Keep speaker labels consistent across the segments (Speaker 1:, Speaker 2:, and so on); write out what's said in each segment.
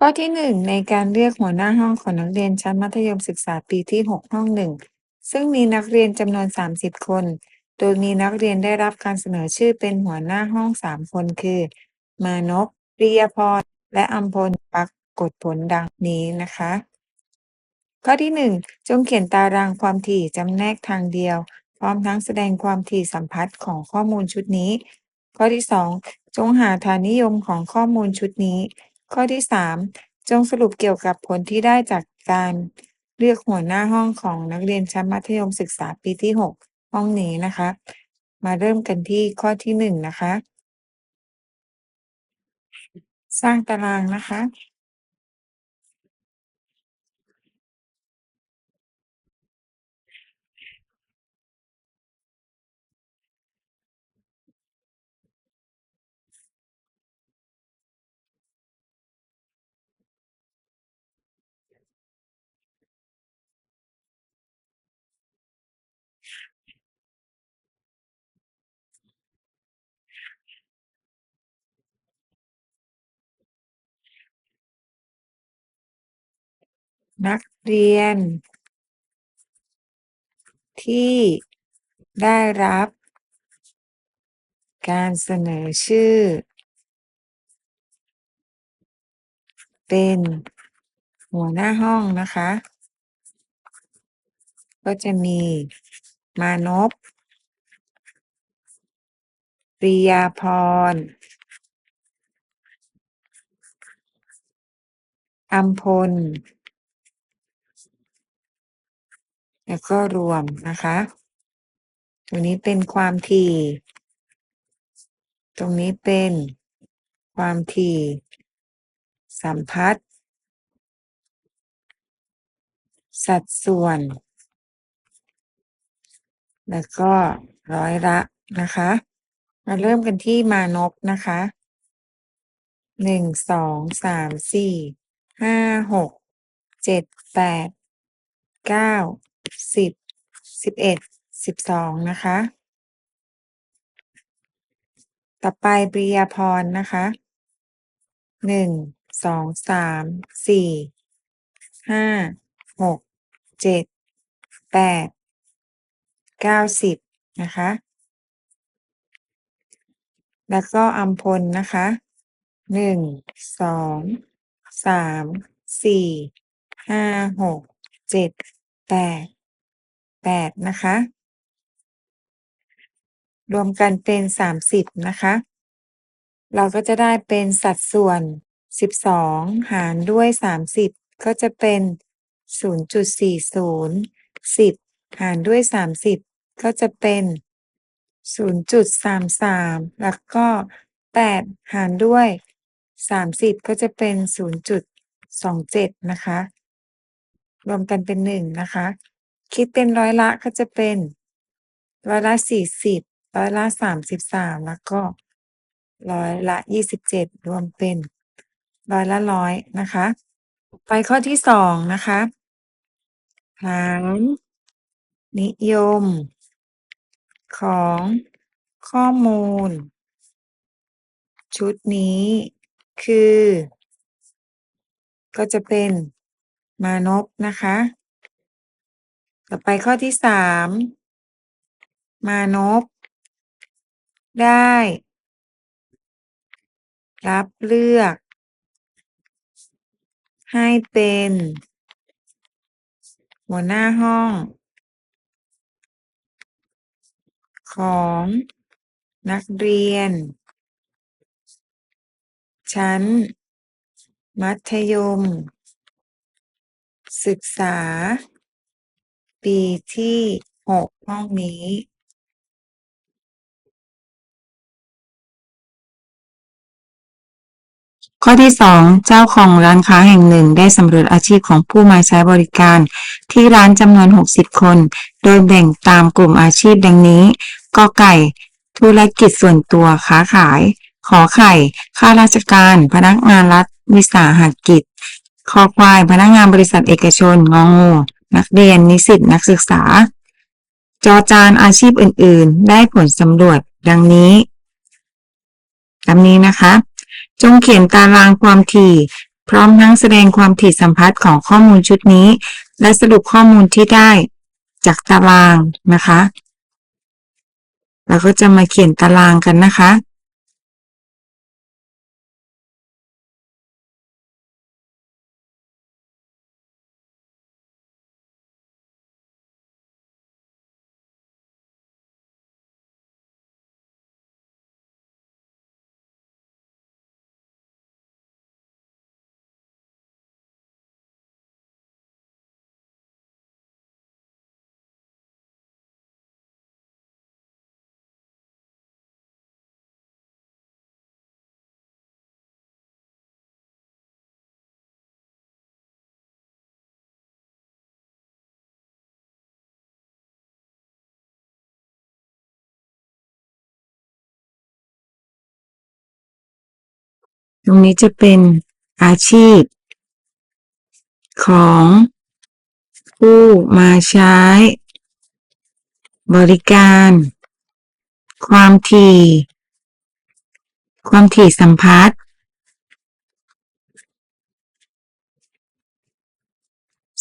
Speaker 1: ข้อที่หนึ่งในการเรียกหัวหน้าห้องของนักเรียนชั้นมัธยมศึกษาปีที่หกห้องหนึ่งซึ่งมีนักเรียนจำนวนสามสิบคน โดยมีนักเรียนได้รับการเสนอชื่อเป็นหัวหน้าห้องสามคนคือ มานพปริยพร และอัมพลปรากฏผลดังนี้นะคะ ข้อที่หนึ่งจงเขียนตารางความถี่จำแนกทางเดียว พร้อมทั้งแสดงความถี่สัมพัทธ์ของข้อมูลชุดนี้ ข้อที่สองจงหาฐานนิยมของข้อมูลชุดนี้ ข้อที่สามจงสรุปเกี่ยวกับผลที่ได้จากการเลือกหัวหน้าห้องของนักเรียนชั้นมัธยมศึกษาปีที่หกห้องนี้นะคะ มาเริ่มกันที่ข้อที่หนึ่งนะคะ สร้างตารางนะคะ นักเรียน ที่ได้รับ การเสนอชื่อ เป็นหัวหน้าห้องนะคะ ก็จะมีมานพปริยาพรอัมพล แล้วก็รวมนะคะตรงนี้เป็นความถี่ ตรงนี้เป็นความถี่ สัมพัทธ์สัดส่วน แล้วก็ร้อยละนะคะ มาเริ่มกันที่มานพนะคะหนึ่งสองสามสี่ห้าหกเจ็ดแปดเก้า สิบ สิบเอ็ด สิบสองนะคะ ต่อไปปริยาพรนะคะ หนึ่ง สอง สาม สี่ ห้า หก เจ็ด แปด เก้าสิบนะคะ แล้วก็อัมพลนะคะ หนึ่ง สอง สาม สี่ ห้า หก เจ็ด แปด แปดนะคะ รวมกันเป็นสามสิบนะคะ เราก็จะได้เป็นสัดส่วนสิบสองหารด้วยสามสิบก็จะเป็นศูนย์จุดสี่ศูนย์สิบหารด้วยสามสิบก็จะเป็นศูนย์จุดสามสามแล้วก็แปดหารด้วยสามสิบก็จะเป็นศูนย์จุดสองเจ็ดนะคะ รวมกันเป็นหนึ่งนะคะ คิดเป็นร้อยละก็จะเป็นร้อยละสี่สิบร้อยละสามสิบสามแล้วก็ร้อยละยี่สิบเจ็ดรวมเป็นร้อยละร้อยนะคะ ไปข้อที่สองนะคะฐานนิยม ของข้อมูล ชุดนี้คือ ก็จะเป็นมานพนะคะ ต่อไปข้อที่สามมานพได้ รับเลือก ให้เป็น หัวหน้าห้อง ของนักเรียน ชั้น มัธยม ศึกษา ปีที่หกห้องนี้ข้อที่สองเจ้าของร้านค้าแห่งหนึ่งได้สำรวจอาชีพของผู้มาใช้บริการ ที่ร้านจำนวน 60 คน โดยแบ่งตามกลุ่มอาชีพดังนี้กอไก่ ธุรกิจส่วนตัวค้าขาย ขอไข่ ข้าราชการ พนักงานรัฐ วิสาหกิจ คอควาย พนักงานบริษัทเอกชน งองู นักเรียนนิสิตนักศึกษา จอจานอาชีพอื่น ๆ ได้ผลสำรวจดังนี้ดังนี้นะคะ จงเขียนตารางความถี่ พร้อมทั้งแสดงความถี่สัมพัทธ์ของข้อมูลชุดนี้ และสรุปข้อมูลที่ได้จากตารางนะคะ เราก็จะมาเขียนตารางกันนะคะ ตรงนี้จะเป็นอาชีพ ของผู้มาใช้ บริการ ความถี่ ความถี่สัมพัทธ์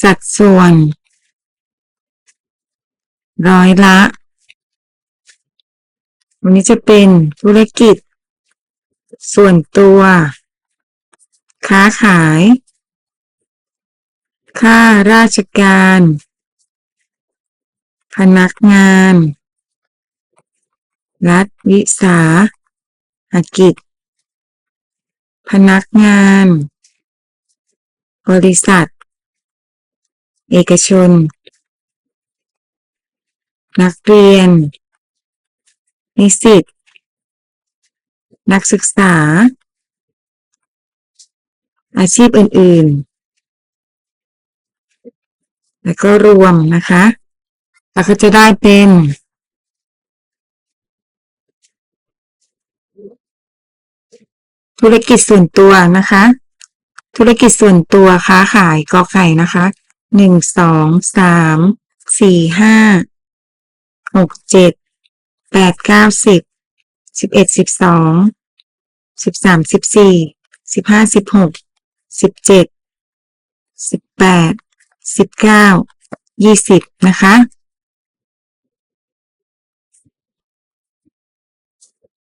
Speaker 1: สัดส่วน ร้อยละ วันนี้จะเป็นธุรกิจ ส่วนตัว ค้าขาย ค่าราชการ พนักงาน รัฐวิสาหกิจ พนักงาน บริษัท เอกชน นักเรียน นิสิต นักศึกษา อาชีพอื่น ๆ แล้วก็รวมนะคะแล้วก็จะได้เป็นธุรกิจส่วนตัวนะคะ ธุรกิจส่วนตัวค้าขายกอไก่นะคะหนึ่งสองสามสี่ห้าหกเจ็ดแปดเก้าสิบ สิบเอ็ดสิบสองสิบสามสิบสี่สิบห้าสิบหกสิบเจ็ดสิบแปดสิบเก้ายี่สิบนะคะ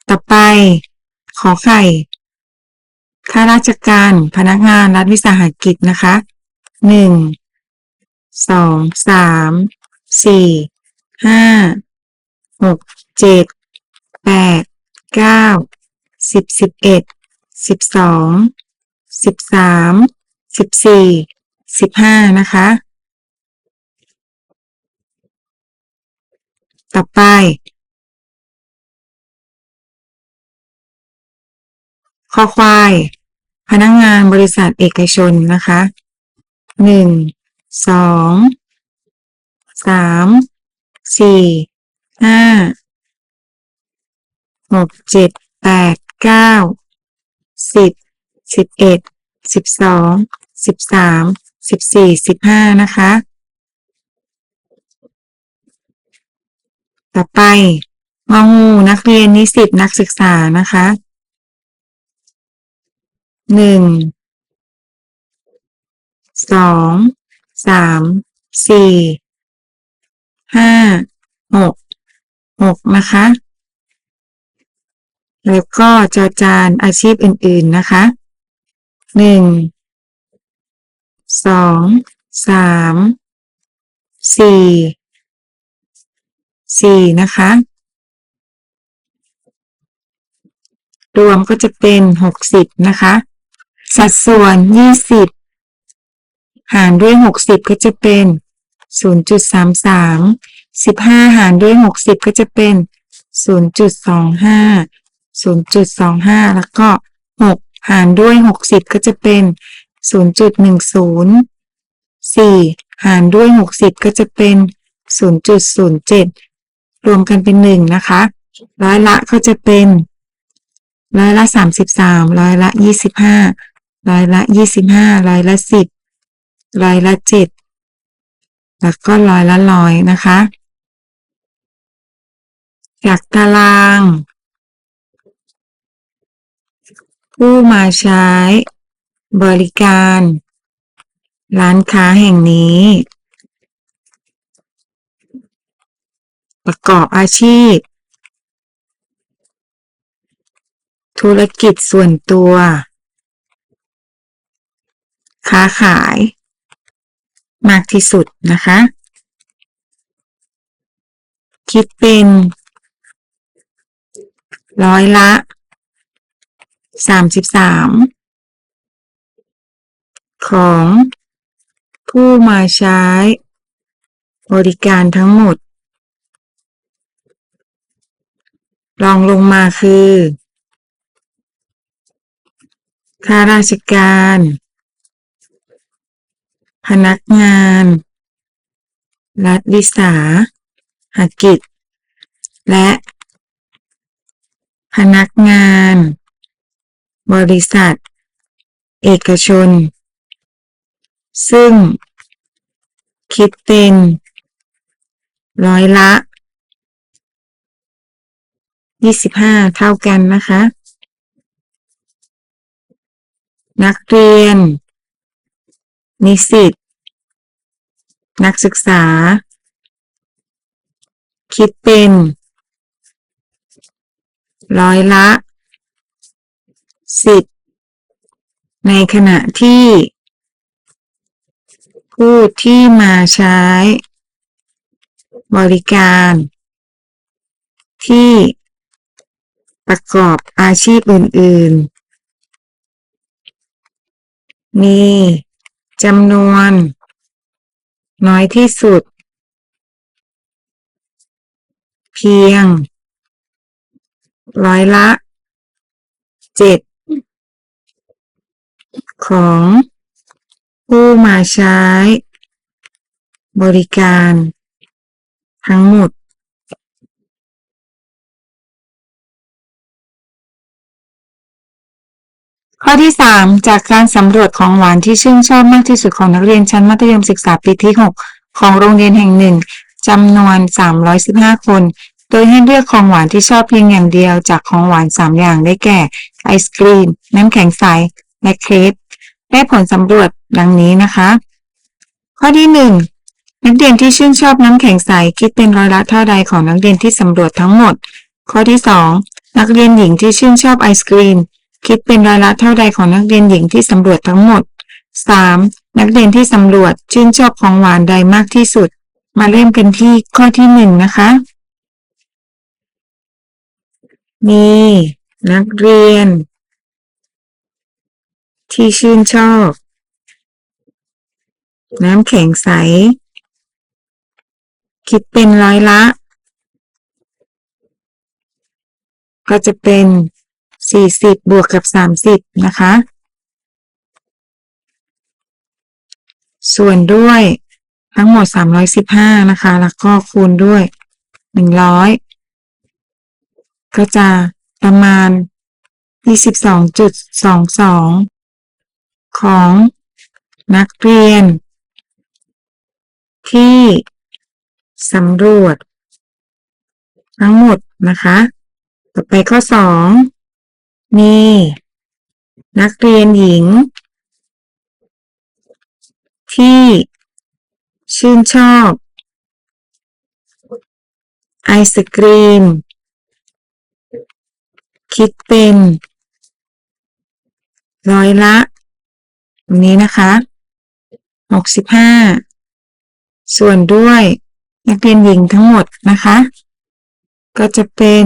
Speaker 1: ต่อไปขอไข่ข้าราชการพนักงานรัฐวิสาหกิจนะคะหนึ่งสองสามสี่ห้าหกเจ็ดแปด เก้าสิบสิบเอ็ดสิบสองสิบสามสิบสี่สิบห้านะคะ ต่อไปคอควาย พนักงานบริษัทเอกชนนะคะหนึ่งสองสามสี่ห้า หกเจ็ดแปดเก้าสิบสิบเอ็ดสิบสองสิบสามสิบสี่สิบห้านะคะ ต่อไปงองูนักเรียนนิสิตนักศึกษานะคะหนึ่งสองสามสี่ห้าหกหกนะคะ แล้วก็จอจานอาชีพอื่น ๆ นะคะหนึ่งสองสามสี่สี่นะคะ รวมก็จะเป็นหกสิบนะคะ สัดส่วนยี่สิบหารด้วยหกสิบก็จะเป็นศูนย์จุดสามสามสิบห้าหารด้วยหกสิบก็จะเป็นศูนย์จุดสองห้า ศูนย์จุดสองห้าแล้วก็หกหารด้วยหกสิบก็จะเป็นศูนย์จุดหารด้วยหกสิบก็จะเป็นศูนย์จุดศูนย์เจ็ดรวมกันเป็นหนึ่งนะคะ ร้อยละก็จะเป็น ร้อยละสามสิบสามร้อยละยี่สิบห้าร้อยละยี่สิบห้าร้อยละสิบร้อยละเจ็ดแล้วก็ร้อยละร้อยนะคะ จากตาราง ผู้มาใช้ บริการ ร้านค้าแห่งนี้ ประกอบอาชีพ ธุรกิจส่วนตัว ค้าขาย มากที่สุดนะคะ คิดเป็นร้อยละ สามสิบสามของผู้มาใช้บริการทั้งหมด รองลงมาคือข้าราชการ พนักงาน รัฐวิสาหกิจ และ พนักงาน บริษัท เอกชน ซึ่ง คิดเป็น ร้อยละ 25 เท่ากันนะคะ นักเรียน นิสิต นักศึกษา คิดเป็น ร้อยละ 10ในขณะที่ ผู้ที่มาใช้ บริการ ที่ประกอบอาชีพอื่น ๆ มีจำนวน น้อยที่สุด เพียง ร้อยละ7 ของผู้มาใช้บริการทั้งหมด ข้อที่ 3 จากการสำรวจของหวานที่ชื่นชอบมากที่สุดของนักเรียนชั้นมัธยมศึกษาปีที่ 6 ของโรงเรียนแห่งหนึ่งจำนวน 315 คน โดยให้เลือกของหวานที่ชอบเพียงอย่างเดียวจากของหวาน 3 อย่างได้แก่ ไอศกรีม น้ำแข็งใส และเครป ได้ผลสำรวจดังนี้นะคะ ข้อที่1นักเรียนที่ชื่นชอบน้ำแข็งใสคิดเป็นร้อยละเท่าใดของนักเรียนที่สำรวจทั้งหมด ข้อที่2นักเรียนหญิงที่ชื่นชอบไอศกรีม คิดเป็นร้อยละเท่าใดของนักเรียนหญิงที่สำรวจทั้งหมด 3. นักเรียนที่สำรวจชื่นชอบของหวานใดมากที่สุด มาเริ่มกันที่ข้อที่หนึ่งนะคะ มี นักเรียน ที่ชื่นชอบ น้ำแข็งใส คิดเป็นร้อยละ ก็จะเป็นสี่สิบบวกกับสามสิบนะคะ ส่วนด้วยทั้งหมดสามร้อยสิบห้านะคะ แล้วก็คูณด้วยหนึ่งร้อยก็จะประมาณยี่สิบสองจุดสองสอง ของนักเรียน ที่สำรวจ ทั้งหมดนะคะ ต่อไปข้อสองมีนักเรียนหญิง ที่ชื่นชอบ ไอศกรีม คิดเป็น ร้อยละ ตรงนี้นะคะหกสิบห้าส่วนด้วยนักเรียนหญิงทั้งหมดนะคะ ก็จะเป็น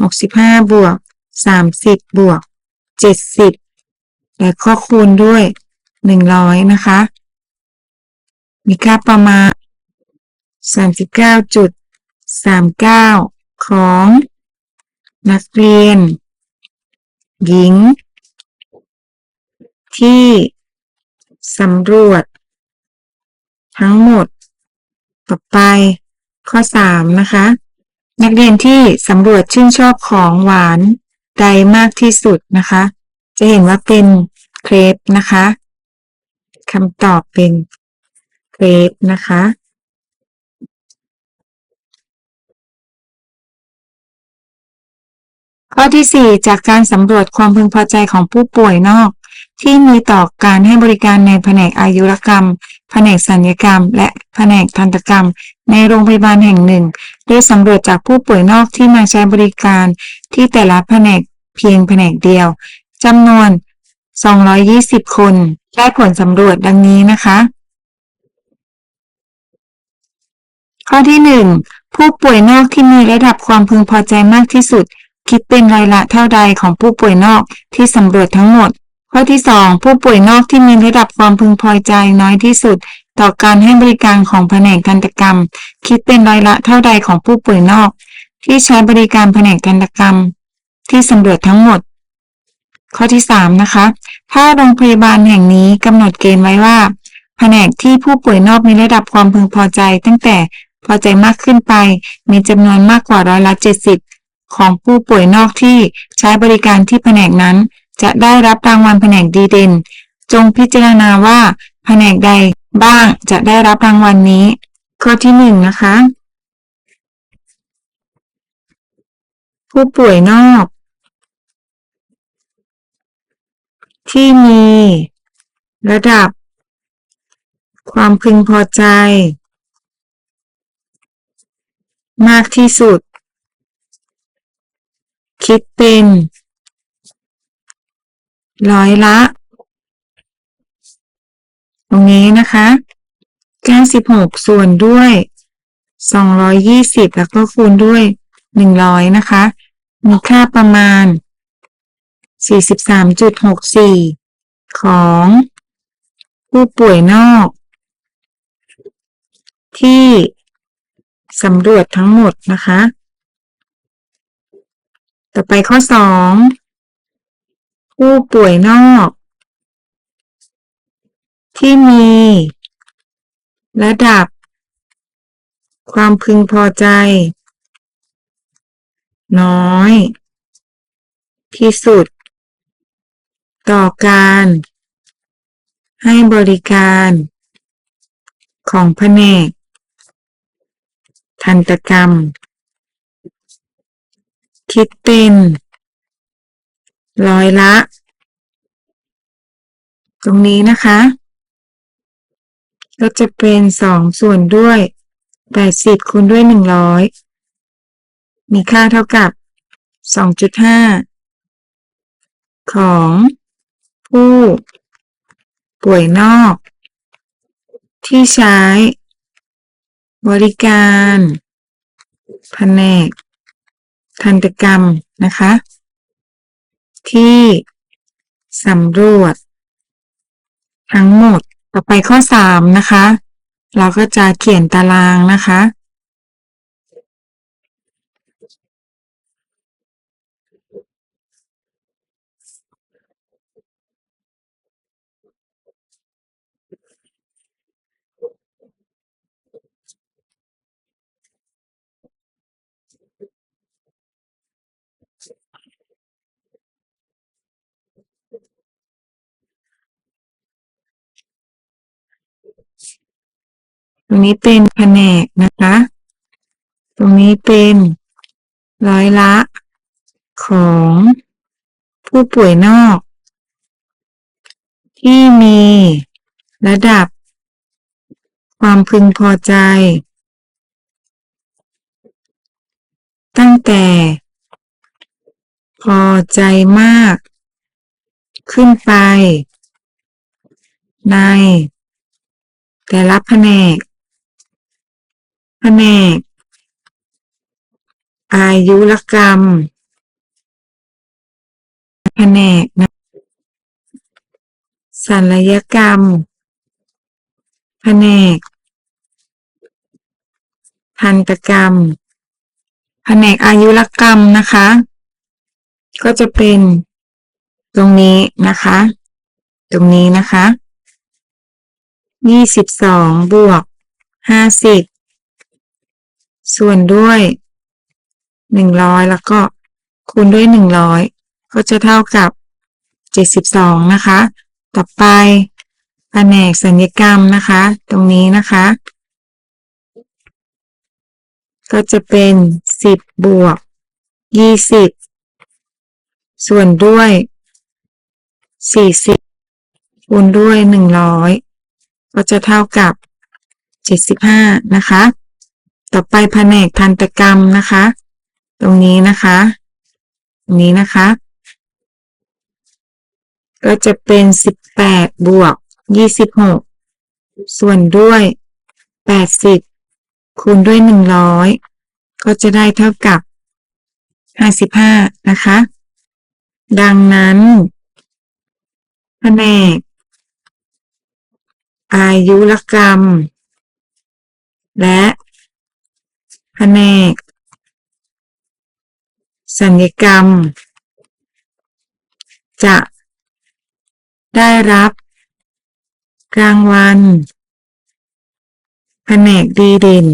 Speaker 1: หกสิบห้าบวกสามสิบบวกเจ็ดสิบและข้อคูณด้วยหนึ่งร้อยนะคะ มีค่าประมาณสามสิบเก้าจุดสามเก้าของนักเรียน หญิง ที่สำรวจ ทั้งหมด ต่อไปข้อสามนะคะ นักเรียนที่สำรวจชื่นชอบของหวานใดมากที่สุดนะคะ จะเห็นว่าเป็นเครปนะคะคำตอบเป็นเครปนะคะข้อที่ 4 จากการสำรวจความพึงพอใจของผู้ป่วยนอก ที่มีต่อการให้บริการในแผนกอายุรกรรม แผนกสัญญกรรม และแผนกทันตกรรม ในโรงพยาบาลแห่งหนึ่ง โดยสำรวจจากผู้ป่วยนอกที่มาใช้บริการที่แต่ละแผนกเพียงแผนกเดียวจำนวน 220 คน ได้ผลสำรวจดังนี้นะคะ ข้อที่ 1 ผู้ป่วยนอกที่มีระดับความพึงพอใจมากที่สุด คิดเป็นร้อยละเท่าใดของผู้ป่วยนอกที่สำรวจทั้งหมด ข้อที่ 2 ผู้ป่วยนอกที่มีระดับความพึงพอใจน้อยที่สุด ต่อการให้บริการของแผนกทันตกรรม คิดเป็นร้อยละเท่าใดของผู้ป่วยนอก ที่ใช้บริการแผนกทันตกรรม ที่สำรวจทั้งหมด ข้อที่ 3 นะคะ ถ้าโรงพยาบาลแห่งนี้กำหนดเกณฑ์ไว้ว่า แผนกที่ผู้ป่วยนอกมีระดับความพึงพอใจ ตั้งแต่พอใจมากขึ้นไป มีจำนวนมากกว่าร้อยละ 70 ของผู้ป่วยนอกที่ใช้บริการที่แผนกนั้น จะได้รับรางวัลแผนกดีเด่น จงพิจารณาว่าแผนกใดบ้างจะได้รับรางวัลนี้ ข้อที่หนึ่งนะคะ ผู้ป่วยนอก ที่มี ระดับ ความพึงพอใจ มากที่สุด คิดเป็น ร้อยละ ตรงนี้นะคะ96ส่วนด้วย220แล้วก็คูณด้วย100นะคะ มีค่าประมาณ43.64ของผู้ป่วยนอก ที่สำรวจทั้งหมดนะคะ ต่อไปข้อ2 ผู้ป่วยนอก ที่มี ระดับ ความพึงพอใจ น้อย ที่สุด ต่อการ ให้บริการ ของแผนก ทันตกรรม คิดเป็น ร้อยละ ตรงนี้นะคะ ก็จะเป็นสองส่วนด้วยแปดสิบคูณด้วยหนึ่งร้อยมีค่าเท่ากับสองจุดห้าของผู้ป่วยนอก ที่ใช้ บริการแผนกทันตกรรมนะคะ ที่สำรวจ ทั้งหมด ต่อไปข้อ3นะคะ เราก็จะเขียนตารางนะคะ ตรงนี้เป็นแผนกนะคะ ตรงนี้เป็นร้อยละของผู้ป่วยนอก ที่มีระดับความพึงพอใจ ตั้งแต่ พอใจมาก ขึ้นไป ใน แต่ละแผนก แผนก อายุรกรรม แผนกนะศัลยกรรม แผนก ทันตกรรม แผนกอายุรกรรมนะคะ ก็จะเป็นตรงนี้นะคะ ตรงนี้นะคะ ยี่สิบสองบวกห้าสิบ ส่วนด้วยหนึ่งร้อยแล้วก็คูณด้วยหนึ่งร้อยก็จะเท่ากับเจ็ดสิบสองนะคะ ต่อไปแผนกสัญญกรรมนะคะ ตรงนี้นะคะ ก็จะเป็นสิบบวกยี่สิบส่วนด้วยสี่สิบคูณด้วยหนึ่งร้อยก็จะเท่ากับเจ็ดสิบห้านะคะ ต่อไปแผนกทันตกรรมนะคะ ตรงนี้นะคะตรงนี้นะคะ ก็จะเป็นสิบแปดบวกยี่สิบหกส่วนด้วยแปดสิบคูณด้วยหนึ่งร้อยก็จะได้เท่ากับห้าสิบห้านะคะ ดังนั้นแผนกอายุรกรรม และ แผนกสัญญกรรม จะได้รับรางวัลแผนกดีเด่น